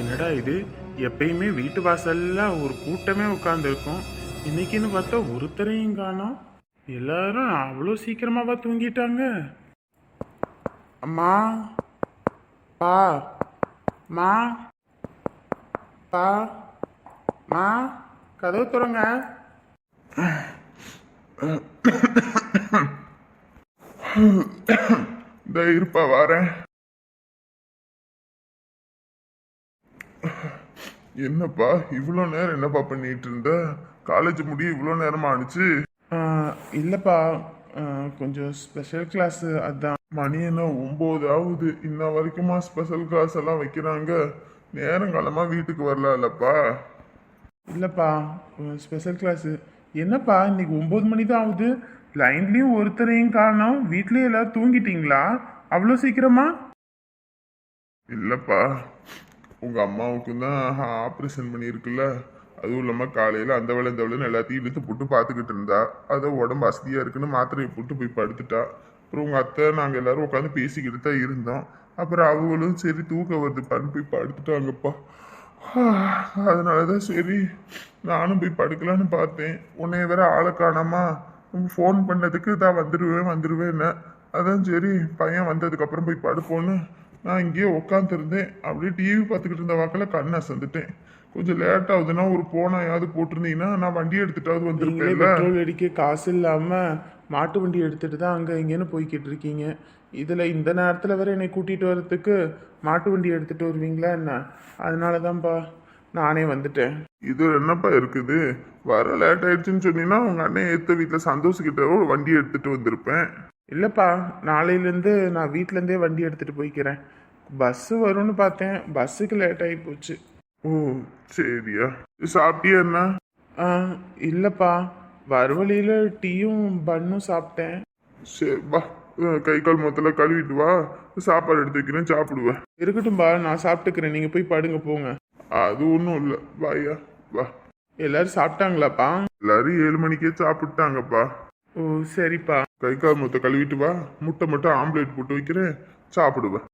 என்னடா இது? எப்பயுமே வீட்டு வாசல்ல ஒரு கூட்டமே உட்காந்துருக்கும் இன்னைக்குன்னு பார்த்தா ஒருத்தரையும் காணோம். எல்லாரும் அவ்வளோ சீக்கிரமாவா தூங்கிட்டாங்க. அம்மா பா மா பா மா கதவு துறங்க. இந்த இருப்பா வரேன். என்னப்பா இவ்வளோ நேரம் என்னப்பா பண்ணிட்டு இருந்த காலேஜ் முடிய இவ்வளோ நேரமா ஆனிச்சு இல்லப்பா. கொஞ்சம் ஸ்பெஷல் கிளாஸ் அதான். மணி என்ன ஒம்பது ஆகுது இன்ன வரைக்குமா ஸ்பெஷல் கிளாஸ் எல்லாம் வைக்கிறாங்க. நேரங்காலமா வீட்டுக்கு வரல இல்லப்பா ஸ்பெஷல் கிளாஸ் என்னப்பா இன்னைக்கு ஒன்பது மணி தான் ஆகுது லைன்லயும் ஒருத்தரையும் காணோம். வீட்லயும் எல்லாரும் தூங்கிட்டீங்களா? அவ்வளோ சீக்கிரமா? இல்லப்பா. உங்கள் அம்மாவுக்கும் தான் ஆப்ரேஷன் பண்ணியிருக்குல்ல? அதுவும் இல்லாமல் காலையில் அந்த வேலை இந்த வேலைன்னு எல்லாத்தையும் இழுத்து போட்டு பார்த்துக்கிட்டு இருந்தா. அதை உடம்பு அசதியாக இருக்குன்னு மாத்திரையை போட்டு போய் படுத்துட்டா. அப்புறம் உங்கள் அத்தை நாங்கள் எல்லாரும் உட்காந்து பேசிக்கிட்டு தான் இருந்தோம். அப்புறம் அவங்களும் சரி தூக்கம் வருதுப்பான்னு போய் படுத்துட்டாங்கப்பா. அதனால தான் சரி நானும் போய் படுக்கலான்னு பார்த்தேன். உன்னைய வேற ஆளை காணாமா ஃபோன் பண்ணதுக்கு தான் வந்துடுவேன் வந்துடுவேன்னு அதான் சரி பையன் வந்ததுக்கப்புறம் போய் படுப்போன்னு நான் இங்கேயே உட்காந்துருந்தேன் அப்படியே டிவி பார்த்துக்கிட்டு இருந்த வாக்கில் கண்ணை அசந்துட்டேன். கொஞ்சம் லேட் ஆகுதுன்னா ஒரு போனாயாவது போட்டிருந்தீங்கன்னா நான் வண்டி எடுத்துட்டாவது வந்திருப்பேன்ல. பெட்ரோல் அடிக்க காசு இல்லாம மாட்டு வண்டி எடுத்துட்டு தான் அங்க இங்கேன்னு போய்கிட்டு இருக்கீங்க. இதுல இந்த நேரத்துல வேற என்னை கூட்டிட்டு வர்றதுக்கு மாட்டு வண்டி எடுத்துட்டு வருவீங்களா என்ன? அதனால தான்ப்பா நானே வந்துட்டேன். இது என்னப்பா இருக்குது? வர லேட் ஆயிடுச்சுன்னு சொன்னீங்கன்னா உங்க அண்ணன் ஏத்த வீட்டில் சந்தோஷக்கிட்ட ஒரு வண்டி எடுத்துட்டு வந்திருப்பேன். இல்லைப்பா நாளையிலேருந்து நான் வீட்டிலேருந்தே வண்டி எடுத்துகிட்டு போய்க்கிறேன். பஸ்ஸு வரும்னு பார்த்தேன். பஸ்ஸுக்கு லேட் ஆகி போச்சு. ஓ சரியா. சாப்பிட்டியா என்ன? ஆ இல்லைப்பா. வறுவழியில் டீயும் பன்னும் சாப்பிட்டேன். சரி வா. கை கால் மொத்தல கழுவிட்டு வா. சாப்பாடு எடுத்து வைக்கிறேன் சாப்பிடுவேன் இருக்கட்டும்பா நான் சாப்பிட்டுக்கிறேன். நீங்கள் போய் படுங்க போங்க. அது ஒன்றும் இல்லை. வாயா வா. எல்லாரும் சாப்பிட்டாங்களாப்பா? எல்லாரும் ஏழு மணிக்கே சாப்பிட்டாங்கப்பா. ஓ சரிப்பா. கை கால் மொத்த கழுவிட்டு வா. முட்டை மட்டும் ஆம்லேட் போட்டு வைக்கிறேன். சாப்பிடுவேன்.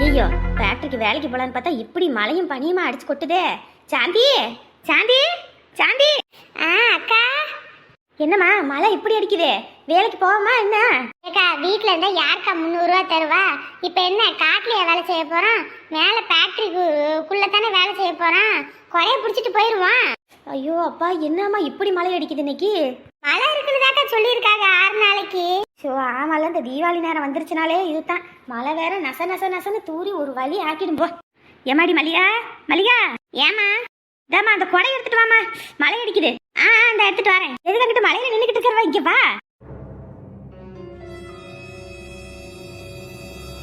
ஐயோ ஃபேக்டரிக்கு வேலைக்கு போலான்னு பார்த்தா இப்படி மழையும் பனியுமா அடிச்சு கொட்டுதே? சாந்தி சாந்தி சாந்தி. ஆ அக்கா. என்னம்மா மழை இப்படி அடிக்குதே? வேலைக்கு போவோமா என்ன? ஏக்கா வீட்ல இருந்தா யாருக்கா முந்நூறுரூவா தருவா? இப்போ என்ன காட்டுலயா வேலை செய்ய போறோம் மேலே ஃபேக்டரிக்குள்ள தானே வேலை செய்ய போறோம் குறைய பிடிச்சிட்டு போயிடுவான் ஐயோ அப்பா என்னம்மா இப்படி மழை அடிக்குது இன்னைக்கு? மழை இருக்குன்னு சொல்லியிருக்காங்க ஆறு நாளைக்கு. ஸோ ஆமால இந்த தீபாவளி நேரம் வந்துருச்சுனாலே இதுதான். மழை வேற நச நச நசன்னு தூரி ஒரு வழி ஆக்கிடும் போ. ஏமாடி மல்லிகா? மல்லிகா? ஏமா இதாம்மா அந்த கொடை எடுத்துட்டு வாமா மழை அடிக்குது. ஆ அந்த எடுத்துட்டு வரேன். எதுக்கு அங்கிட்டு மழையில நின்றுக்கிட்டு இருக்கிறவா இங்கே வா.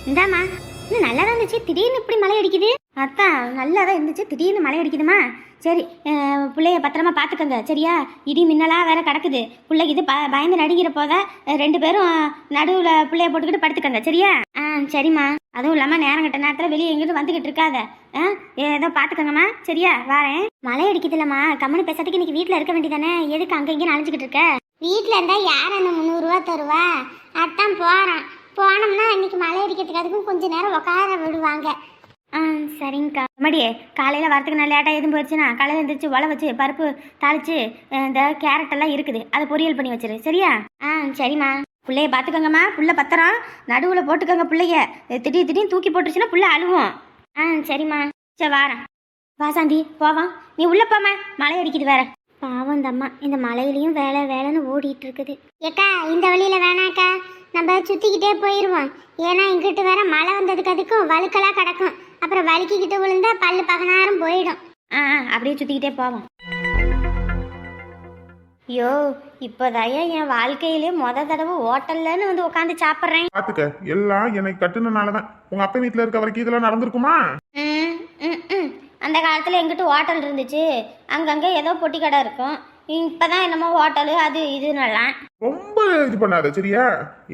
இந்தாம்மா இன்னும் நல்லா தான் இருந்துச்சு. திடீர்னு இப்படி மழை அடிக்குது. அதான் நல்லா தான் இருந்துச்சு. திடீர்னு மழை அடிக்குதுமா. சரி பிள்ளைய பத்திரமா பார்த்துக்கோங்க. சரியா? இடி மின்னலாக வேற கிடக்குது. பிள்ளைக்கு இது ப பயந்து நடுங்கிற போத ரெண்டு பேரும் நடுவில் பிள்ளைய போட்டுக்கிட்டு படுத்துக்கோங்க. சரியா? ஆ சரிம்மா. அதுவும் இல்லாமல் நேரம் கட்ட நேரத்தில் வெளியே எங்கிட்டு வந்துக்கிட்டு இருக்காத. ஆ ஏதோ பார்த்துக்கோங்கம்மா. சரியா? வாரேன். மழை அடிக்குதுல்லம்மா. கம்மனு பேசுறதுக்கு இன்னைக்கு வீட்டில் இருக்க வேண்டியதானே? எதுக்கு அங்கே இங்கே அழைச்சிக்கிட்டு இருக்க? வீட்டில் இருந்தால் யார் அந்த முந்நூறுரூவா தருவா அதான் போகிறேன் போனோம்னா இன்னைக்கு மழை அடிக்கிறதுக்கு அதுக்கும் கொஞ்சம் நேரம் உட்கார விடுவாங்க. ஆ சரிங்கக்கா. மடியே காலையில் வரத்துக்கு நான் லேட்டாக எதுவும் போயிடுச்சுன்னா காலையில் எழுந்திரிச்சு உழ வச்சு பருப்பு தாளிச்சு இந்த கேரட்டெல்லாம் இருக்குது. அதை பொரியல் பண்ணி வச்சிரு. சரியா? ஆ சரிம்மா. பிள்ளைய பார்த்துக்கோங்கம்மா. புள்ள பத்திரம். நடுவில் போட்டுக்கோங்க பிள்ளைய. திடீர் திடீர்னு தூக்கி போட்டுருச்சுன்னா புள்ள அழுவும். ஆ சரிம்மா. சரி வாரேன். வாசாந்தி போவான் நீ உள்ள போம்மா. மழை அடிக்குது வேற. பாவம் தம்மா இந்த மலையிலையும் வேலை வேலைன்னு ஓடிட்டு இருக்குது ஏக்கா இந்த வழியில வேணாக்கா. நம்ம சுத்திக்கிட்டே போயிடுவோம் ஏன்னா இங்கிட்டு வேற மழை வந்ததுக்கு அதுக்கும் வழுக்கலா கிடக்கும். அப்புறம் வழுக்கிக்கிட்டு விழுந்தா பல்லு பகனாரும் போயிடும். ஆ அப்படியே சுற்றிக்கிட்டே போவோம். ஐயோ இப்போதையா என் வாழ்க்கையிலே மொத தடவை ஹோட்டல்லன்னு வந்து உட்காந்து சாப்பிட்றேன். பார்த்துக்க எல்லாம் எனக்கு கட்டுனனால தான் உங்கள் அப்பா வீட்டில் இருக்க வரைக்கும் இதெல்லாம் நடந்திருக்குமா? ம் ம் ம். அந்த காலத்தில் எங்கிட்ட ஹோட்டல் இருந்துச்சு. அங்கங்கே ஏதோ பொட்டி கடை இருக்கும். இப்போ தான் என்னமோ ஹோட்டலு அது இதுன்னெல்லாம் ரொம்ப இது பண்ணாத சரியா?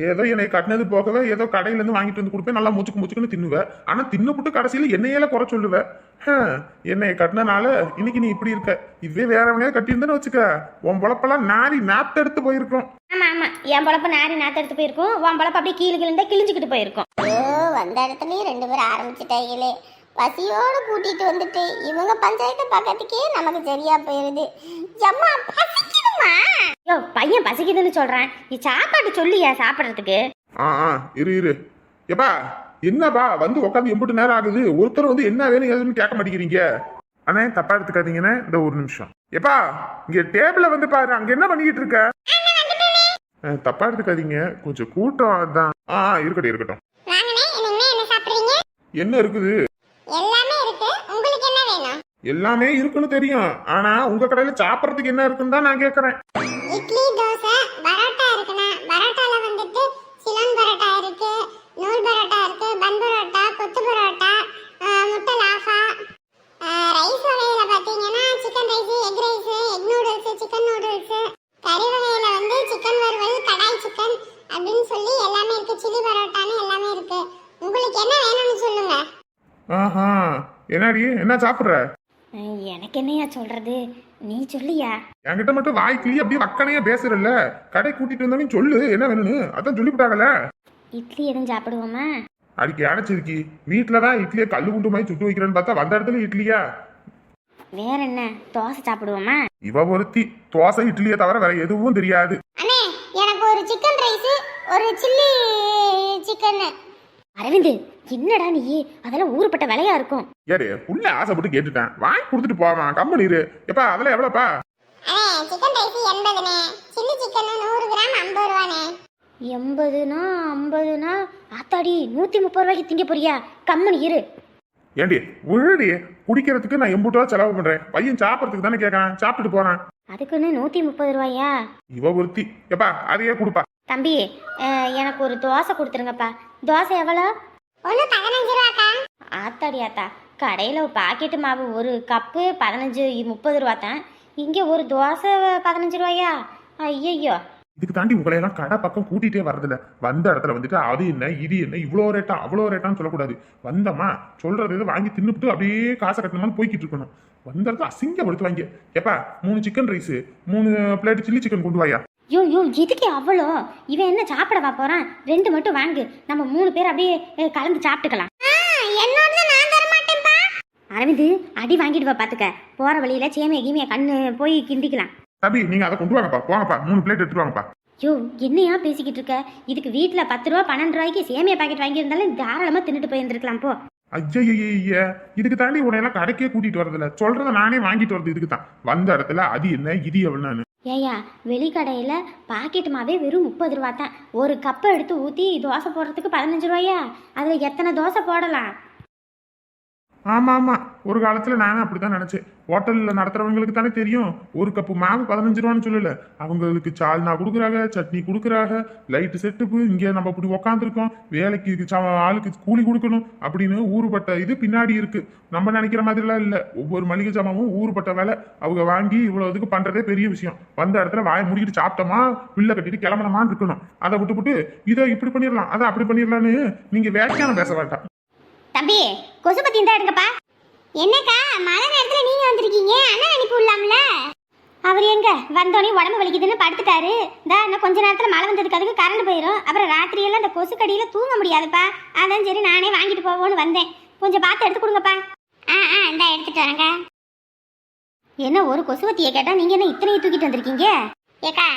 ஏதோ என்னை கட்டினது போகவே ஏதோ கடையில இருந்து வாங்கிட்டு வந்து கொடுப்பேன் நல்லா முச்சுக்கு முச்சுக்குன்னு தின்னுவேன் ஆனா தின்னுபுட்டு கடைசியில என்னையில குறை சொல்லுவ. ஹம், என்னை கட்டினனால இன்னைக்கு நீ இப்படி இருக்க. இதுவே வேறவங்க கட்டியிருந்தேன்னு வச்சுக்க. உன் பொழப்பெல்லாம் நாரி நாத்தெடுத்து போயிருக்கும். ஆமாம் ஆமாம் என் பொழப்பு நாரி நாற்று எடுத்து போயிருக்கும். உன் பொழப்பு அப்படியே கீழே கிழிந்தா கிழிஞ்சுக்கிட்டு போயிருக்கும். ஐயோ வந்த இடத்துலயும் ரெண்டு பேரும் ஆரம்பிச்சுட்டாங்களே பசியோடு கூட்டிட்டு வந்துட்டு இவங்க பஞ்சாயத்து பக்கத்துக்கே நமக்கு சரியா போயிருது. எம்மா பசிக்குதுமா யோ பையன் பசிக்குதுன்னு சொல்றேன். நீ சாப்பாடு சொல்லியா சாப்பிட்றதுக்கு? ஆ ஆ இரு இரு. எப்பா என்னப்பா வந்து உட்காந்து எம்பிட்டு நேரம் ஆகுது. ஒருத்தர் வந்து என்ன வேணும் ஏதுன்னு கேட்க மாட்டேங்கிறீங்க? அண்ணே தப்பா எடுத்துக்காதீங்கண்ணே. இந்த ஒரு நிமிஷம். எப்பா இங்க டேபிள வந்து பாரு. அங்க என்ன பண்ணிக்கிட்டு இருக்க? தப்பா எடுத்துக்காதீங்க. கொஞ்சம் கூட்டம் அதான். ஆ இருக்கட்டும் இருக்கட்டும். என்ன இருக்குது எல்லாமே இருக்கு உங்களுக்கு என்ன வேணும் எல்லாமே இருக்குன்னு தெரியும். ஆனா உங்க கடையில சாப்பிடறதுக்கு என்ன இருக்குன்னு தான் நான் கேக்குறேன். இட்லி தோசை பரோட்டா இருக்குண்ணா. பரோட்டால வந்துட்டு சிலன் பரோட்டா இருக்கு நூல் பரோட்டா இருக்கு பன் பரோட்டா கொத்து பரோட்டா முட்டை லாஃபா. ரைஸ் வகையில பாத்தீங்கன்னா chicken rice egg rice egg noodles chicken noodles. கறி வகையில வந்து சிக்கன் வறுவல் கடாய் சிக்கன் அப்படின்னு சொல்லி எல்லாமே இருக்கு. சில்லி பரோட்டான்னு எல்லாமே இருக்கு. உங்களுக்கு என்ன வேணும்னு சொல்லுங்க. ஆஹா. என்னடி? என்ன சாப்பிடுற? எனக்கு என்னையா சொல்றது? நீ சொல்லியா? என்கிட்ட மட்டும் வாய் கிளி அப்படியே வக்கனையா பேசுறல்ல. கடை கூட்டிட்டு வந்தோன்னு சொல்லு என்ன வேணும்னு. அதான் சொல்லிவிட்டாங்கல்ல. இட்லி எதுவும் சாப்பிடுவோமா? அடிக்கி அணைச்சிருக்கி. வீட்டில் தான் இட்லியை கல்லு குண்டு மாதிரி சுட்டு வைக்கிறேன்னு பார்த்தா வந்த இடத்துல இட்லியா? வேற என்ன? தோசை சாப்பிடுவோமா? இவ ஒருத்தி தோசை இட்லியை தவிர வேற எதுவும் தெரியாது. அண்ணே எனக்கு ஒரு சிக்கன் ரைஸ் ஒரு சில்லி சிக்கன் அரவிந்த் என்னடா நீ அதெல்லாம் ஊருப்பட்ட விலையா இருக்கும். ஏறு புள்ள ஆசைப்பட்டு கேட்டுட்டேன். வாங்கி கொடுத்துட்டு போவான் கம்பெனி இரு. எப்பா அதெல்லாம் எவ்வளோப்பா? சிக்கன் ரைஸ் எண்பதுண்ணே சில்லி சிக்கன் நூறு கிராம் ஐம்பது ரூபாண்ணே எண்பதுனா ஐம்பதுனா ஆத்தாடி நூத்தி முப்பது ரூபாய்க்கு திங்க போறியா? கம்மனி இரு. ஏண்டி உழுடி குடிக்கிறதுக்கு நான் எம்பூட்டு ரூபா செலவு பண்றேன். பையன் சாப்பிட்றதுக்கு தானே கேட்கறான் சாப்பிட்டுட்டு போறான். அதுக்குன்னு நூத்தி முப்பது ரூபாயா? இவ ஒருத்தி. எப்பா அதையே கொடுப்பா. தம்பி எனக்கு ஒரு தோசை கொடுத்துருங்கப்பா. தோசை எவ்வளோ? ஒன்று பதினஞ்சு ரூபாக்கா ஆத்தாடி ஆத்தா கடையில் பாக்கெட்டு மாவு ஒரு கப்பு பதினஞ்சு முப்பது ரூபா தான் இங்கே ஒரு தோசை பதினஞ்சு ரூபாயா? ஐயையோ. இதுக்கு தாண்டி உங்களை எல்லாம் கடை பக்கம் கூட்டிகிட்டே வரதில்ல வந்த இடத்துல வந்துட்டு அது என்ன இது என்ன இவ்வளோ ரேட்டா அவ்வளோ ரேட்டான்னு சொல்லக்கூடாது. வந்தோமா சொல்றது எது வாங்கி தின்னுபிட்டு அப்படியே காசை கட்டணுமான்னு போய்கிட்டு இருக்கணும். வந்த இடத்துல அசிங்கப்படுத்து வாங்க எப்பா மூணு சிக்கன் ரைஸ் மூணு பிளேட் சில்லி சிக்கன் கொண்டு வாயா? யோ யோ எதுக்கு அவ்வளோ இவன் என்ன சாப்பிடவா போகிறான் ரெண்டு மட்டும் வாங்கு. நம்ம மூணு பேர் அப்படியே கலந்து சாப்பிட்டுக்கலாம். அரவிந்து அடி வாங்கிடுவா பார்த்துக்க போகிற வழியில் சேமியா கீமியா கண்ணு போய் கிண்டிக்கலாம். தம்பி நீங்க அதை கொண்டு வாங்கப்பா. போங்கப்பா. மூணு பிளேட் எடுத்துட்டு வாங்கப்பா. யோ என்னையா பேசிக்கிட்டு இருக்க? இதுக்கு வீட்டில் பத்து ரூபா பன்னெண்டு ரூபாய்க்கு சேமியா பாக்கெட் வாங்கியிருந்தாலும் தாராளமாக தின்னுட்டு போயிருந்துருக்கலாம் போ. ஐயய்ய. இதுக்கு தாண்டி உன்னை எல்லாம் கடைக்கே கூட்டிட்டு வரதில்ல சொல்றத நானே வாங்கிட்டு வரது இதுக்கு தான் வந்த இடத்துல அது என்ன இது எவ்வளோன்னு. ஏயா வெளிக்கடையில் பாக்கெட் மாவே வெறும் முப்பது ரூபா தான் ஒரு கப்பை எடுத்து ஊற்றி தோசை போடுறதுக்கு பதினஞ்சு ரூபாயா? அதில் எத்தனை தோசை போடலாம்? ஆமாம் ஆமாம் ஒரு காலத்தில் நானும் அப்படித்தான் நினச்சேன். ஹோட்டலில் நடத்துகிறவங்களுக்கு தானே தெரியும். ஒரு கப்பு மாவு பதினஞ்சு ரூபான்னு சொல்லலை. அவங்களுக்கு சால்னா கொடுக்குறாங்க சட்னி கொடுக்குறாங்க லைட்டு செட்டுப்பு இங்கே நம்ம இப்படி உக்காந்துருக்கோம். வேலைக்கு இது ச- ஆளுக்கு கூலி கொடுக்கணும் அப்படின்னு ஊறுபட்ட இது பின்னாடி இருக்குது நம்ம நினைக்கிற மாதிரிலாம் இல்லை. ஒவ்வொரு மளிகை ஜாமாவும் ஊறுபட்ட வேலை. அவங்க வாங்கி இவ்வளோ இதுக்கு பண்ணுறதே பெரிய விஷயம். வந்த இடத்துல வாயை முடிக்கிட்டு சாப்பிட்டோமா பிள்ளை கட்டிட்டு கிளம்பணுமான்னு இருக்கணும். அதை விட்டுப்புட்டு இதை இப்படி பண்ணிடலாம் அதை அப்படி பண்ணிடலான்னு நீங்கள் வேட்டையான பேச வேண்டாம். தம்பி கொசு பத்தி இருந்தா எடுங்கப்பா. என்னக்கா மழை நேரத்துல நீங்க வந்திருக்கீங்க அண்ணன் அனுப்பி விடலாம்ல? அவர் எங்க? வந்தோடனே உடம்பு வலிக்குதுன்னு படுத்துட்டாரு. இந்த இன்னும் கொஞ்ச நேரத்தில் மழை வந்ததுக்கு அதுக்கு கரண்ட் போயிடும் அப்புறம் ராத்திரியெல்லாம் அந்த கொசு கடியில தூங்க முடியாதுப்பா. அதான் சரி நானே வாங்கிட்டு போவோன்னு வந்தேன். கொஞ்சம் பார்த்து எடுத்து கொடுங்கப்பா. ஆ ஆ இந்த எடுத்துட்டு வரேங்க என்ன ஒரு கொசுவத்தியை கேட்டால் நீங்கள் என்ன இத்தனையை தூக்கிட்டு வந்திருக்கீங்க? ஏக்கா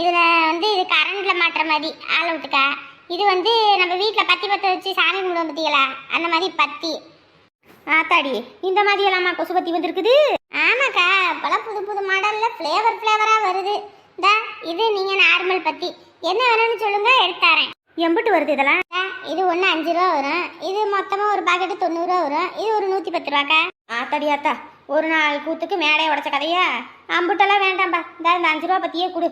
இதுல வந்து இது கரண்ட்ல மாட்டுற மாதிரி. ஆள் விட்டுக்கா. இது வந்து நம்ம வீட்ல பத்தி பத்த வச்சு சாமி கும்பிடுவோம் பத்திகளா அந்த மாதிரி பத்தி. ஆத்தாடி இந்த மாதிரி எல்லாமா கொசுவத்தி வந்திருக்குது? ஆமாக்கா இப்போலாம் புது புது மாடல்ல ஃப்ளேவர் ஃப்ளேவரா வருது. இந்த இது நீங்க நார்மல் பத்தி. என்ன வேணும்னு சொல்லுங்க எடுத்தாரேன் எம்பிட்டு வருது இதெல்லாம்? இது ஒன்று அஞ்சு ரூபா வரும். இது மொத்தமாக ஒரு பாக்கெட்டு தொண்ணூறுரூவா வரும். இது ஒரு நூற்றி பத்து ரூபாக்கா. ஆத்தாடி ஆத்தா ஒரு நாள் கூத்துக்கு மேடையை உடைச்ச கதையா? அம்புட்டெல்லாம் வேண்டாம்பா. இந்த அஞ்சு ரூபா பத்தியே கொடு.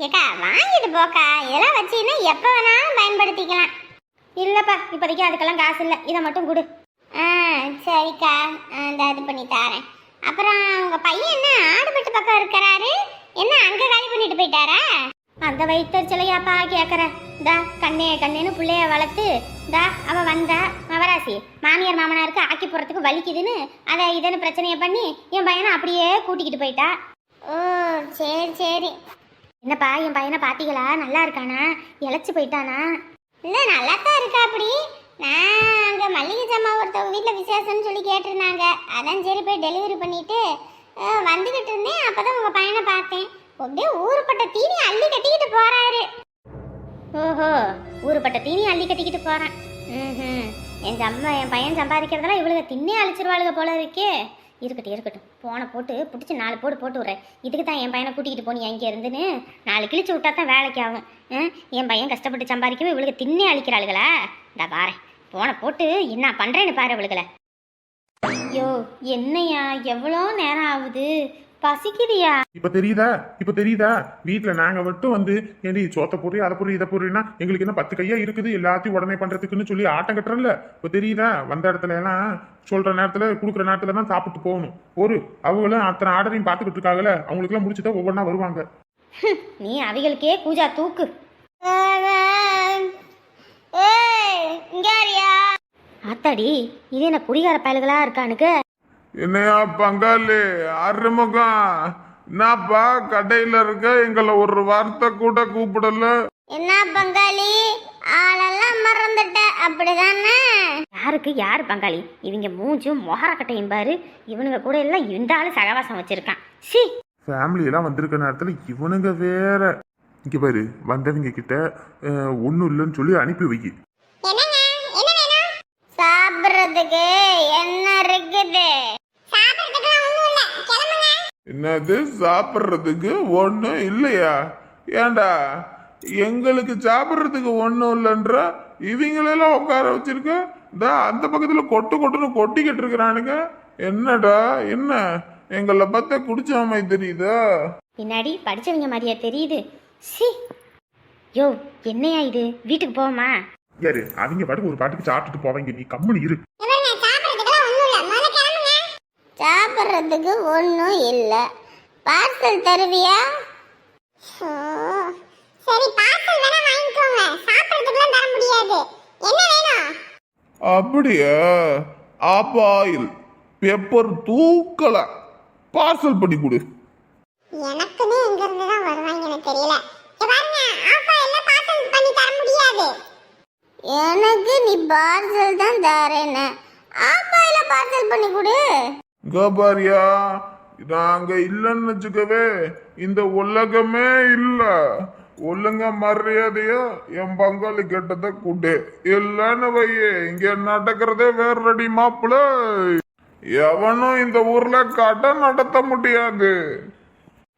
ஏக்கா வாங்கிட்டு போக்கா. இதெல்லாம் வச்சீங்கன்னா எப்போ வேணாலும் பயன்படுத்திக்கலாம். இல்லைப்பா இப்போதைக்கு அதுக்கெல்லாம் காசு இல்லை. இதை மட்டும் கொடு. ஆ சரிக்கா. ஆ, இந்த இது பண்ணி தாரேன். அப்புறம் உங்கள் பையன் என்ன ஆடுபட்டு பக்கம் இருக்கிறாரு? என்ன அங்கே காலி பண்ணிட்டு போயிட்டாரா? அந்த வயிற்றுச்சலையாப்பா கேட்குற தா கண்ணே கண்ணேன்னு பிள்ளைய வளர்த்து தா அவள் வந்தா மவராசி மாமியார் மாமனாருக்கு ஆக்கி போகிறதுக்கு வலிக்குதுன்னு அதை இதன்னு பிரச்சனையை பண்ணி என் பையனை அப்படியே கூட்டிக்கிட்டு போயிட்டா. ஓ சரி சரி. என்னப்பா என் பையனை பார்த்தீங்களா நல்லா இருக்கானா? இழைச்சி போயிட்டானா? இல்லை நல்லா தான் இருக்கா அப்படி நான் அங்கே மல்லிகை ஜாமான் ஒருத்தவங்க வீட்டில் விசேஷம்னு சொல்லி கேட்டிருந்தாங்க. அதான் சரி போய் டெலிவரி பண்ணிட்டு அஹ், வந்துகிட்டு இருந்தேன். அப்பதான் உங்கள் பையனை பார்த்தேன். அப்படியே ஊருப்பட்ட தீனி அள்ளி கட்டிக்கிட்டு போறாரு. ஓஹோ ஊருப்பட்ட தீனி அள்ளி கட்டிக்கிட்டு போகிறேன் ம் என் சம்பா என் பையன் சம்பாதிக்கிறதெல்லாம் இவளுக தின்னே அழிச்சிருவாளுக போல இருக்கே. இருக்கட்டும் இருக்கட்டும். போனை போட்டு பிடிச்சி நாலு போடு போட்டு விட்றேன். இதுக்கு தான் என் பையனை கூட்டிகிட்டு போனியா இங்கே இருந்துன்னு? நாலு கிழிச்சு விட்டா தான் வேலைக்கு ஆகும். என் பையன் கஷ்டப்பட்டு சம்பாதிக்கவே இவளுக்கு தின்னே அழிக்கிறாளுகளா இந்த பாரேன் போனை போட்டு என்ன பண்ணுறேன்னு பாரு இவளுகளை. ஐயோ என்னையா எவ்வளோ நேரம் ஆகுது? பசிக்குதியா இப்ப தெரியுதா? இப்ப தெரியுதா? வீட்ல நாங்க மட்டும் வந்து ஏண்டி சோத்த பொறி அதை பொறி இதை பொறினா எங்களுக்கு என்ன பத்து கையா இருக்குது? எல்லாத்தையும் உடனே பண்றதுக்குன்னு சொல்லி ஆட்டம் கட்டுறல இப்ப தெரியுதா? வந்த இடத்துல எல்லாம் சொல்ற நேரத்துல குடுக்குற நேரத்துல தான் சாப்பிட்டு போகணும். ஒரு அவங்களும் அத்தனை ஆர்டரையும் பார்த்துக்கிட்டு இருக்காங்கல்ல அவங்களுக்கு எல்லாம் முடிச்சுதான் ஒவ்வொன்றா வருவாங்க நீ அவிகளுக்கே கூஜா தூக்கு. ஆத்தாடி இது என்ன குடிகார பயல்களா இருக்கானுக்கு? என்னையா பங்காளி? அருமுகம் என்னப்பா கடையில இருக்க எங்களை ஒரு வார்த்தை கூட கூப்பிடல. என்ன பங்காளி? ஆளெல்லாம் மறந்துட்ட. அப்படிதானே? யாருக்கு யார் பங்காளி? இவங்க மூஞ்சும் மொகரக்கட்டையும் பாரு. இவனுங்க கூட எல்லாம் இந்த ஆளு சகவாசம் வச்சிருக்கான். சி. ஃபேமிலி எல்லாம் வந்திருக்க நேரத்துல இவனுங்க வேற. இங்க பாரு வந்தவங்க கிட்ட ஒன்றும் இல்லைன்னு சொல்லி அனுப்பி வை. என்னங்க? என்ன வேணும்? சாப்பிடுறதுக்கு என்ன இருக்குது சாப்பிடுறதுக்கு ஒண்ணும் இல்ல கிளம்புங்க என்னது சாப்பிட்றதுக்கு ஒன்றும் இல்லையா? ஏண்டா எங்களுக்கு சாப்பிட்றதுக்கு ஒன்றும் இல்லைன்ற இவங்களெல்லாம் உட்கார வச்சிருக்க? இந்த அந்த பக்கத்தில் கொட்டு கொட்டுன்னு கொட்டிக்கிட்டு இருக்கிறானுங்க. என்னடா என்ன? எங்களை பார்த்தா குடிச்ச மாதிரி தெரியுதா? பின்னாடி படிச்சவங்க மாதிரியா தெரியுது. சி. யோ என்னையா இது? வீட்டுக்கு போவோமா? யாரு அவங்க பாட்டுக்கு ஒரு பாட்டுக்கு சாப்பிட்டுட்டு போவாங்க. நீ கம்முனு இரு இவருங்க சாப்பிடுறதுக்குலாம் ஒண்ணும் இல்ல முதல்ல கிளம்புங்க சாப்பிடுறதுக்கு ஒண்ணும் இல்ல. பார்சல் தருவியா? சரி பார்சல் வேணா வாங்கிக்கோங்க. சாப்பிடுறதுக்குலாம் தர முடியாது. என்ன வேணும்? அப்படியா? Half boil pepper தூக்கல. பார்சல் பண்ணி கொடு. எனக்குன்னு எங்க இருந்து தான் வருவாங்கன்னு தெரியல. இங்க பாருங்க ஆப்பா எல்லாம் பார்சல் பண்ணி தர முடியாது. எனக்கு நீ பார்சல் தான் தரேன்னு. ஆப்பாயில பார்சல் பண்ணி கொடு. கோபாரியா நாங்க இல்லைன்னு வச்சுக்கவே இந்த உலகமே இல்ல. ஒழுங்க மரியாதையா என் பங்காளி கெட்டதை கூட்டு. இல்லைன்னு வையே இங்க நடக்கிறதே வேறடி மாப்பிள. எவனும் இந்த ஊர்ல கடை நடத்த முடியாது.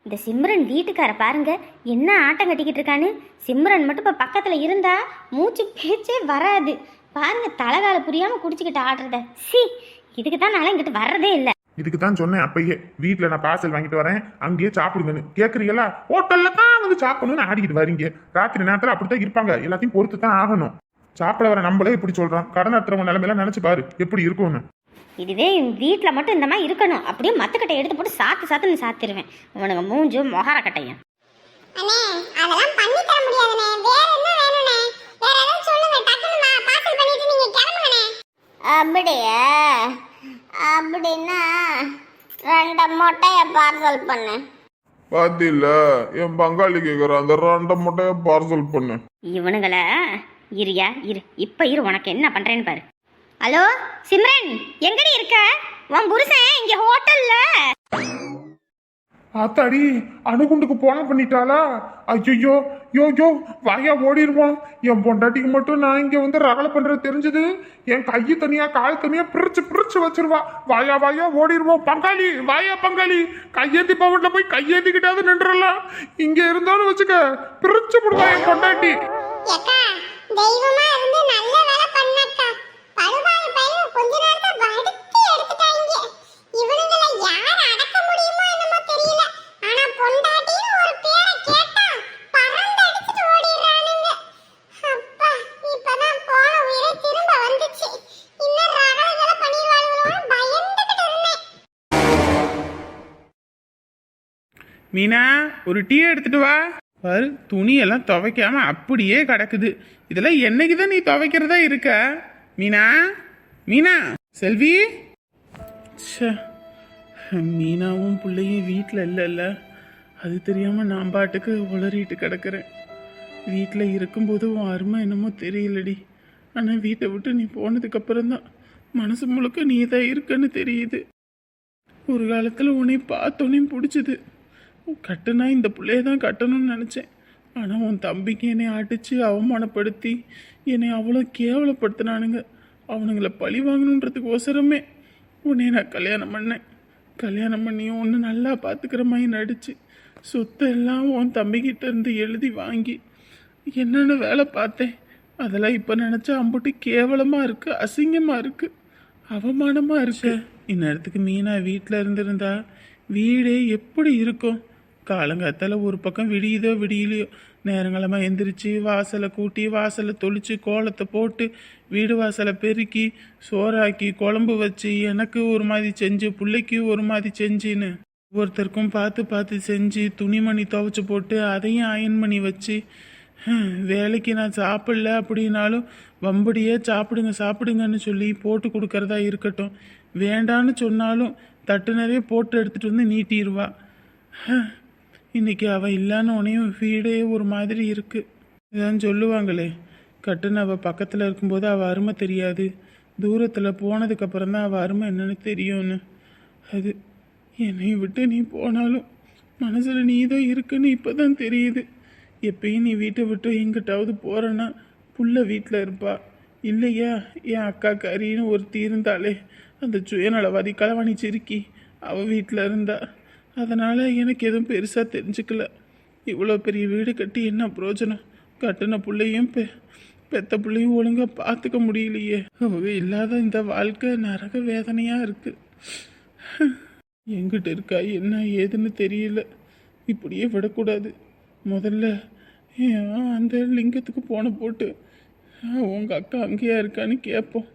இந்த சிம்ரன் வீட்டுக்கார பாருங்க என்ன ஆட்டம் கட்டிக்கிட்டு இருக்கான்னு சிம்ரன் மட்டும் இப்போ பக்கத்தில் இருந்தா மூச்சு பேச்சே வராது. பாருங்க தலைகால புரியாம குடிச்சுக்கிட்டு ஆடுறத. சி இதுக்கு தான் நான் இங்கிட்டு வர்றதே இல்லை. இதுக்கு தான் சொன்னேன் அப்பயே. வீட்ல நான் பார்சல் வாங்கிட்டு வரேன் அங்கேயே சாப்பிடுங்கன்னு. கேக்குறீங்களா? ஹோட்டல்ல தான் வந்து சாப்பிடணும்னு ஆடிக்கிட்டு வரீங்க. ராத்திரி நேரத்துல அப்படித்தான் இருப்பாங்க. எல்லாத்தையும் பொறுத்து தான் ஆகணும். சாப்பிட வர நம்மளே இப்படி சொல்றோம் கடன் நடத்துறவங்க நிலைமையெல்லாம் நினைச்சு பாரு எப்படி இருக்கும்னு. இதுவே வீட்டில் மட்டும் இந்த மாதிரி இருக்கணும். அப்படியே மத்துக்கட்டை எடுத்து போட்டு சாத்து சாத்துன்னு சாத்திடுவேன் உனக்கு மூஞ்சும் மொகர கட்டையும் அண்ணே அதெல்லாம் பண்ணி தர முடியாதுண்ணே. வேற என்ன வேணும்ண்ணே? வேற ஏதாவது சொல்லுங்க. டக்குனு பார்சல் பண்ணிட்டு நீங்க அப்படியா? அப்படின்னா ரெண்டு முட்டைய பார்சல் பண்ணு. பாத்தில என் பங்காளி கேக்குற அந்த ரெண்டு முட்டைய பார்சல் பண்ணு. இவனுங்கள இருயா இரு. இப்போ இரு உனக்கு என்ன பண்ணுறேன்னு பாரு. ஹலோ சிம்ரன் எங்கடி இருக்க? உன் புருஷன் இங்கே ஹோட்டலில் ஆத்தாடி அணுகுண்டுக்கு போன பண்ணிட்டாளா? ஐயோ யோ யோ வாயா ஓடிடுவோம் என் பொண்டாட்டிக்கு மட்டும் நான் இங்க வந்து ரகலை பண்றது தெரிஞ்சது. என் கையை தனியா கால் தனியா பிரிச்சு பிரிச்சு வச்சிருவா. வாயா வாயா ஓடிடுவோம் பங்காளி வாயா பங்காளி. கையேந்தி பவன்ல போய் கையேந்திக்கிட்டாவது நின்றலாம் இங்க இருந்தாலும் வச்சுக்க பிரிச்சு விடுவா என் பொண்டாட்டி. தெய்வமா இருந்து நல்ல வேலை பழுவாய் பையன் கொஞ்ச நேரத்தை எடுத்துட்டாங்க. யார் அடக்க மீனா ஒரு டீ எடுத்துட்டு வா. பாரு துணியெல்லாம் துவைக்காம அப்படியே கிடக்குது. இதெல்லாம் என்னைக்கு தான் நீ துவைக்கிறதா இருக்க? மீனா மீனா செல்வி. மீனாவும் பிள்ளையும் வீட்டில் இல்லைல்ல. அது தெரியாமல் நான் பாட்டுக்கு உளறிட்டு கிடக்கிறேன். வீட்டில் இருக்கும்போது உன் அருமை என்னமோ தெரியலடி. ஆனால் வீட்டை விட்டு நீ போனதுக்கப்புறம் தான் மனசு முழுக்க நீ தான் இருக்கன்னு தெரியுது. ஒரு காலத்தில் உன்னை பார்த்தோன்னே பிடிச்சிது. கட்டுனா இந்த பிள்ளைய தான் கட்டணும்னு நினச்சேன். ஆனால் உன் தம்பிக்கு என்னை அடித்து அவமானப்படுத்தி என்னை அவ்வளோ கேவலப்படுத்தினானுங்க. அவனுங்களை பழி வாங்கணுன்றதுக்கோசரமே உன்னை நான் கல்யாணம் பண்ணேன். கல்யாணம் பண்ணியும் உன்னை நல்லா பார்த்துக்கிற மாதிரி நடிச்சு சொத்தெல்லாம் உன் தம்பிக்கிட்ட இருந்து எழுதி வாங்கி என்னென்ன வேலை பார்த்தேன்? அதெல்லாம் இப்போ நினச்சா அம்புட்டு கேவலமாக இருக்குது அசிங்கமாக இருக்குது அவமானமாக இருக்கு. இந்நேரத்துக்கு மீனா வீட்டில் இருந்திருந்தா வீடே எப்படி இருக்கும்? காலங்காத்தால ஒரு பக்கம் விடியுதோ விடியலையோ நேரங்களமாக எந்திரிச்சு வாசலை கூட்டி வாசலை தொளிச்சு கோலத்தை போட்டு வீடு வாசலை பெருக்கி சோறாக்கி குழம்பு வச்சு எனக்கு ஒரு மாதிரி செஞ்சு பிள்ளைக்கு ஒரு மாதிரி செஞ்சுன்னு. ஒருத்தருக்கும் பார்த்து பார்த்து செஞ்சு துணிமணி துவைச்சி போட்டு அதையும் அயன் பண்ணி வச்சு வேலைக்கு நான் சாப்பிடல அப்படின்னாலும் வம்படியே சாப்பிடுங்க சாப்பிடுங்கன்னு சொல்லி போட்டு கொடுக்கறதா இருக்கட்டும். வேண்டான்னு சொன்னாலும் தட்டு நிறைய போட்டு எடுத்துகிட்டு வந்து நீட்டிடுவா இன்றைக்கி அவள் இல்லான்னு உனையும் வீடே ஒரு மாதிரி இருக்குது இதான் சொல்லுவாங்களே கட்டுன்னு அவள் பக்கத்தில் இருக்கும்போது அவள் அருமை தெரியாது. தூரத்தில் போனதுக்கப்புறம் தான் அவள் அருமை என்னென்னு தெரியும்னு. அது என்னை விட்டு நீ போனாலும் மனசில் நீ தான் இருக்குன்னு இப்போ தான் தெரியுது. எப்பயும் நீ வீட்டை விட்டு எங்கிட்டாவது போகிறேன்னா புள்ள வீட்டில் இருப்பா. இல்லையா? என் அக்கா கறின்னு ஒருத்தி இருந்தாலே அந்த சுயநலவாதி களவாணி சிரிக்கி அவள் வீட்டில் இருந்தா. அதனால் எனக்கு எதுவும் பெருசாக தெரிஞ்சுக்கல. இவ்வளோ பெரிய வீடு கட்டி என்ன பிரயோஜனம்? கட்டின பிள்ளையும் பெ பெத்த பிள்ளையும் ஒழுங்காக பார்த்துக்க முடியலையே. அவங்க இல்லாத இந்த வாழ்க்கை நரக வேதனையாக இருக்குது எங்கிட்ட இருக்கா? என்ன ஏதுன்னு தெரியல. இப்படியே விடக்கூடாது. முதல்ல அந்த லிங்கத்துக்கு போன போட்டு உங்கள் அக்கா அங்கேயா இருக்கான்னு கேட்போம்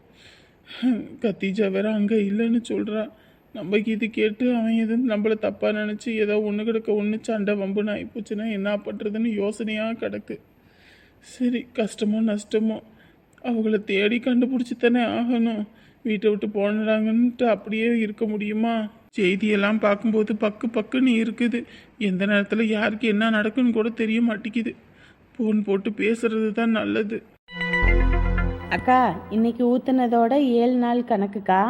கத்தீஜா வேற அங்கே இல்லைன்னு சொல்கிறான் நம்ம இது கேட்டு அவன் எதுவும் நம்மளை தப்பாக நினச்சி ஏதோ ஒன்று கிடக்க ஒன்று சண்டை வம்புன்னு ஆகிப்போச்சுன்னா என்ன பண்ணுறதுன்னு யோசனையாக கிடக்கு. சரி கஷ்டமோ நஷ்டமோ அவங்கள தேடி கண்டுபிடிச்சி தானே ஆகணும். வீட்டை விட்டு போனடாங்கன்ட்டு அப்படியே இருக்க முடியுமா? செய்தியெல்லாம் பார்க்கும்போது பக்கு பக்குன்னு இருக்குது. எந்த நேரத்தில் யாருக்கு என்ன நடக்குன்னு கூட தெரிய மாட்டேங்குது. ஃபோன் போட்டு பேசுறது தான் நல்லது. அக்கா இன்னைக்கு ஊத்துனதோட ஏழு நாள் கணக்குக்கா?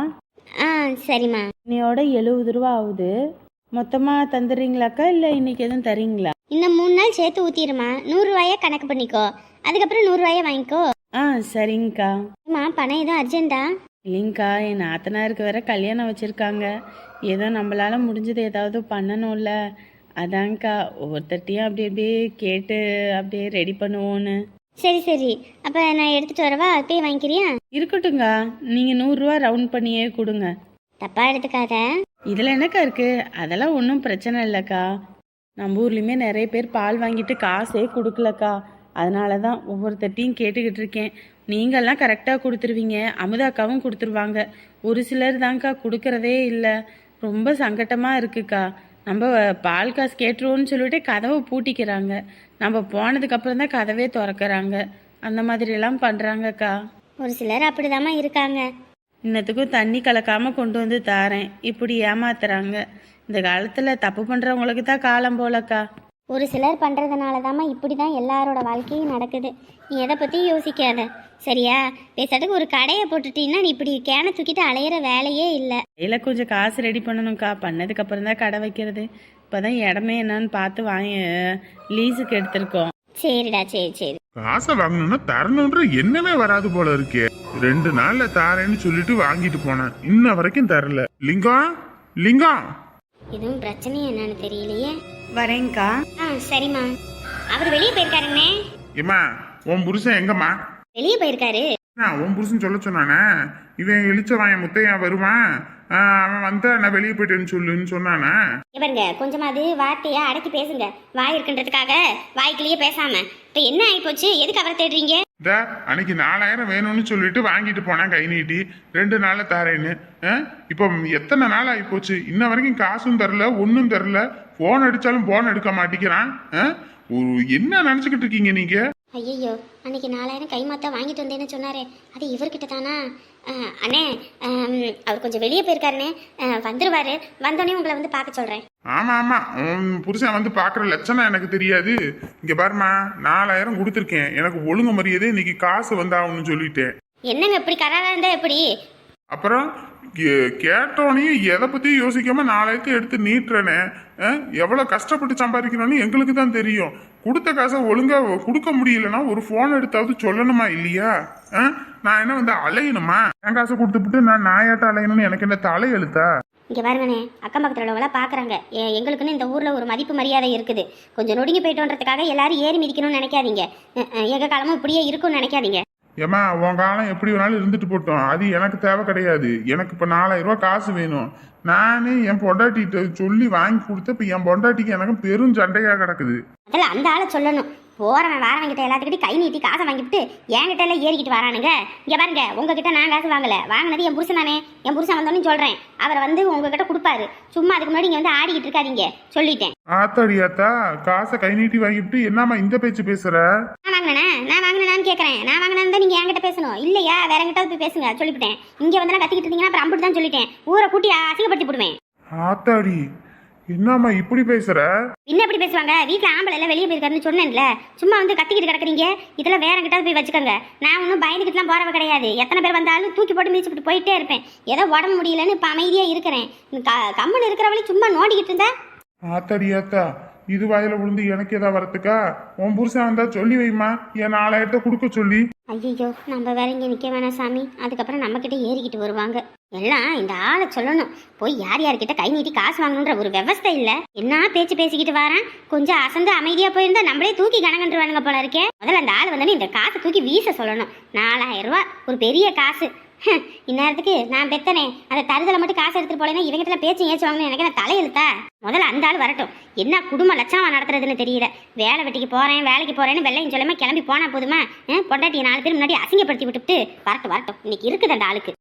ஆ சரிம்மா. இன்னையோட எழுபது ரூபா ஆகுது. மொத்தமாக தந்துடுறீங்களாக்கா இல்லை இன்னைக்கு எதுவும் தரீங்களா? இன்னும் மூணு நாள் சேர்த்து ஊற்றிடுமா நூறுரூவாயா கணக்கு பண்ணிக்கோ. அதுக்கப்புறம் நூறுரூவாயா வாங்கிக்கோ. ஆ சரிங்கக்கா. அம்மா பணம் எதுவும் அர்ஜென்ட்டா இல்லைங்கக்கா என் நாத்தனாருக்கு வேற கல்யாணம் வச்சுருக்காங்க. ஏதோ நம்மளால முடிஞ்சது ஏதாவது பண்ணணும்ல. அதான்க்கா ஒவ்வொருத்தர்ட்டையும் அப்படி அப்படியே கேட்டு அப்படியே ரெடி பண்ணுவோன்னு. சரி சரி. அப்போ நான் எடுத்துகிட்டு வரவா? போய் வாங்கிக்கிறியா? இருக்கட்டும்க்கா. நீங்கள் நூறுரூவா ரவுண்ட் பண்ணியே கொடுங்க. தப்பாக எடுத்துக்காத. இதில் என்னக்கா இருக்கு? அதெல்லாம் ஒன்றும் பிரச்சனை இல்லைக்கா. நம்ம ஊர்லேயுமே நிறைய பேர் பால் வாங்கிட்டு காசே கொடுக்கலக்கா. அதனால தான் ஒவ்வொருத்தட்டையும் கேட்டுக்கிட்டு இருக்கேன். நீங்கள்லாம் கரெக்டாக கொடுத்துருவீங்க. அமுதாக்காவும் கொடுத்துருவாங்க. ஒரு சிலர் தான்க்கா கொடுக்கறதே இல்லை. ரொம்ப சங்கட்டமாக இருக்குக்கா. நம்ம பால் காசு கேட்டுருவோன்னு சொல்லிட்டு கதவை பூட்டிக்கிறாங்க. நம்ம போனதுக்கப்புறம் தான் கதவே திறக்கறாங்க. அந்த மாதிரியெல்லாம் பண்ணுறாங்கக்கா ஒரு சிலர் அப்படிதாம்மா இருக்காங்க. இன்னத்துக்கும் தண்ணி கலக்காம கொண்டு வந்து தாரேன். இப்படி ஏமாத்துறாங்க. இந்த காலத்துல தப்பு பண்றவங்களுக்கு தான் காலம் போலக்கா. ஒரு சிலர் பண்ணுறதுனால தாம்மா இப்படி தான் எல்லாரோட வாழ்க்கையும் நடக்குது. நீ எதை பற்றியும் யோசிக்காத. சரியா? பேசுறதுக்கு ஒரு கடையை போட்டுட்டீங்கன்னா நீ இப்படி கேனை தூக்கிட்டு அலையிற வேலையே இல்லை. கையில கொஞ்சம் காசு ரெடி பண்ணணும்க்கா. பண்ணதுக்கு அப்புறம் தான் கடை வைக்கிறது. இப்பதான் இடமே என்னன்னு பார்த்து வாங்கி லீஸுக்கு எடுத்திருக்கோம். சரிடா சரி சரி. காசை வாங்கணும்னா தரணுன்ற எண்ணமே வராது போல இருக்கே. ரெண்டு நாள்ல தாரேன்னு சொல்லிட்டு வாங்கிட்டு போனேன். இன்ன வரைக்கும் தரல. லிங்கம் லிங்கம். எதுவும் பிரச்சனை என்னன்னு தெரியலையே. வரேங்க்கா ஆ சரிம்மா. அவர் வெளியே போயிருக்காருங்கண்ணே ஏம்மா உன் புருஷன் எங்கம்மா? வெளியே போயிருக்காரு. என்ன, உன் புருஷன் சொல்ல சொன்னானே இவன் இழிச்சவாயன் முத்தையன் வருவான். ஆ, அவன் வந்தா நான் வெளியே போயிட்டேன்னு சொல்லுன்னு சொன்னானே. இவருங்க கொஞ்சமாவது வார்த்தையா அடக்கி பேசுங்க. வாய் இருக்குன்றதுக்காக வாய்க்கிலேயே பேசாம. இப்போ என்ன ஆயிப்போச்சு? எதுக்கு அவரை தேடுறீங்க? இந்த அன்னைக்கு நாலாயிரம் வேணும்னு சொல்லிட்டு வாங்கிட்டு போனேன் கை நீட்டி. ரெண்டு நாளில் தாரேன்னு. ஆ? இப்போ எத்தனை நாள் ஆகி போச்சு? இன்ன வரைக்கும் காசும் தரல ஒன்றும் தரல. ஃபோன் அடித்தாலும் ஃபோன் எடுக்க மாட்டேங்கிறான். ஆ? ஒரு என்ன நினச்சிக்கிட்டு இருக்கீங்க நீங்கள் ஐயோ அன்னைக்கு நாலாயிரம் கைமாத்தா வாங்கிட்டு வந்தேன்னு சொன்னாரே. அது இவர்கிட்ட தானா? அண்ணே அவர் கொஞ்சம் வெளியே போயிருக்காருண்ணே. வந்துருவாரு. வந்தோடனே உங்களை வந்து பார்க்க சொல்கிறேன் ஆமா ஆமா. உன் புருஷன் வந்து பாக்குற லட்சணம் எனக்கு தெரியாது. இங்க பாருமா நாலாயிரம் கொடுத்துருக்கேன். எனக்கு ஒழுங்கு மரியாதை இன்னைக்கு காசு வந்தாகணும்னு சொல்லிட்டேன். என்னங்க இப்படி கராரா இருந்தா எப்படி? அப்புறம் கே- கேட்டோனையும் எதை பற்றியும் யோசிக்காம நாலாயிரத்தை எடுத்து நீட்டுறேனே எவ்வளோ கஷ்டப்பட்டு சம்பாதிக்கணும்னு எங்களுக்கு தான் தெரியும். கொடுத்த காசை ஒழுங்கா கொடுக்க முடியலன்னா ஒரு ஃபோன் எடுத்தாவது சொல்லணுமா இல்லையா? நான் என்ன வந்து அலையணுமா? என் காசை கொடுத்துட்டு நான் நாயாட்ட அலையணும்னு எனக்கு என்ன தலை எழுத்தா? இங்க பாருங்கண்ணே அக்கம் பக்கத்துல உள்ளவங்களாம் பாக்குறாங்க. எங்களுக்குன்னு இந்த ஊர்ல ஒரு மதிப்பு மரியாதை இருக்குது. கொஞ்சம் நொடுங்கி போயிட்டோன்றதுக்காக எல்லாரும் ஏறி மிதிக்கணும்னு நினைக்காதீங்க. எங்கள் எங்க காலமும் இப்படியே இருக்கும்னு நினைக்காதீங்க. ஏம்மா உன் காலம் எப்படி வேணாலும் இருந்துட்டு போட்டோம். அது எனக்கு தேவை கிடையாது. எனக்கு இப்போ நாலாயிரம் ரூபா காசு வேணும். நானே என் பொண்டாட்டிகிட்ட சொல்லி வாங்கி கொடுத்து இப்போ என் பொண்டாட்டிக்கு எனக்கு பெரும் சண்டையாக கிடக்குது. முதல்ல அந்த ஆளை சொல்லணும். போறவன் வாரவங்கிட்ட எல்லாத்துக்கிட்டையும் கை நீட்டி காசை வாங்கிவிட்டு என்கிட்ட எல்லாம் ஏறிக்கிட்டு வரானுங்க. இங்க பாருங்க உங்ககிட்ட நான் காசு வாங்கல. வாங்கினது என் புருஷன் தானே. என் புருஷன் வந்தோன்னு சொல்றேன். அவர் வந்து உங்ககிட்ட கொடுப்பாரு. சும்மா அதுக்கு முன்னாடி இங்க வந்து ஆடிக்கிட்டு இருக்காதீங்க. சொல்லிட்டேன். ஆத்தாடி ஆத்தா காசை கை நீட்டி வாங்கிட்டு என்னம்மா இந்த பேச்சு பேசுற? நான் வாங்கினேன்? நான் வாங்கினேன்னு கேட்கறேன் நான் வாங்கினேன் தான் நீங்க என்கிட்ட பேசணும். இல்லையா? வேற எங்கிட்ட போய் பேசுங்க. சொல்லிவிட்டேன். இங்க வந்து கத்திக்கிட்டு இருந்தீங்கன்னா அப்புறம் அம்பிட்டு தான் சொல்லிட்டேன். ஊரை கூட்டி அசிங்கப்படுத்தி போடுவேன் ஆத்தாடி என்னம்மா இப்படி பேசுற? என்ன எப்படி பேசுவாங்க? வீட்டில் ஆம்பளை எல்லாம் வெளியே போயிருக்காருன்னு சொன்னேன்ல. சும்மா வந்து கத்திக்கிட்டு கிடக்குறீங்க. இதெல்லாம் வேற கிட்ட போய் வச்சுக்கோங்க. நான் ஒன்றும் பயந்துக்கிட்டுலாம் போறவ கிடையாது. எத்தனை பேர் வந்தாலும் தூக்கி போட்டு மிதிச்சுட்டு போயிட்டே இருப்பேன். ஏதோ உடம்பு முடியலன்னு இப்போ அமைதியாக இருக்கிறேன். க- கம்முன்னு இருக்கிறவளே சும்மா நோண்டிக்கிட்டு இருந்தா? ஆத்தாடி ஆத்தா இது வாயில விழுந்து எனக்கு ஏதாவது வரத்துக்கா? உன் புருஷன் வந்தா சொல்லி வைமா என் நாலாயிரத்தை கொடுக்க சொல்லி. ஐயோ நம்ம வேற இங்கே நிற்க வேணாம் சாமி. அதுக்கப்புறம் நம்மக்கிட்ட ஏறிக்கிட்டு வருவாங்க. எல்லாம் இந்த ஆளை சொல்லணும். போய் யார் யார்கிட்ட கை நீட்டி காசு வாங்கணுன்ற ஒரு விவஸ்தை இல்லை. என்ன பேச்சு பேசிக்கிட்டு வரேன்? கொஞ்சம் அசந்து அமைதியாக போயிருந்தா நம்மளே தூக்கி கணக்கன்றுவானுங்க போல இருக்கே. முதல்ல அந்த ஆள் வந்து இந்த காசை தூக்கி வீச சொல்லணும். நாலாயிரம் ரூபா ஒரு பெரிய காசு. இந்நேரத்துக்கு நான் பெத்தனே. அந்த தருதலை மட்டும் காசு எடுத்துட்டு போலேன்னா இவங்கிட்ட பேச்சு ஏச்சு வாங்கணும் எனக்கு நான் தலையெழுத்தா? முதல்ல அந்த ஆள் வரட்டும். என்ன குடும்ப லட்சணமா நடத்துறதுன்னு தெரியல. வேலை வெட்டிக்கு போறேன் வேலைக்கு போறேன்னு வெள்ளையும் சொல்லாம கிளம்பி போனா போதுமா? பொண்டாட்டி நாலு பேர் முன்னாடி அசிங்கப்படுத்தி விட்டுட்டு வரட்டும் வரட்டும். இன்னைக்கு இருக்குது அந்த ஆளுக்கு?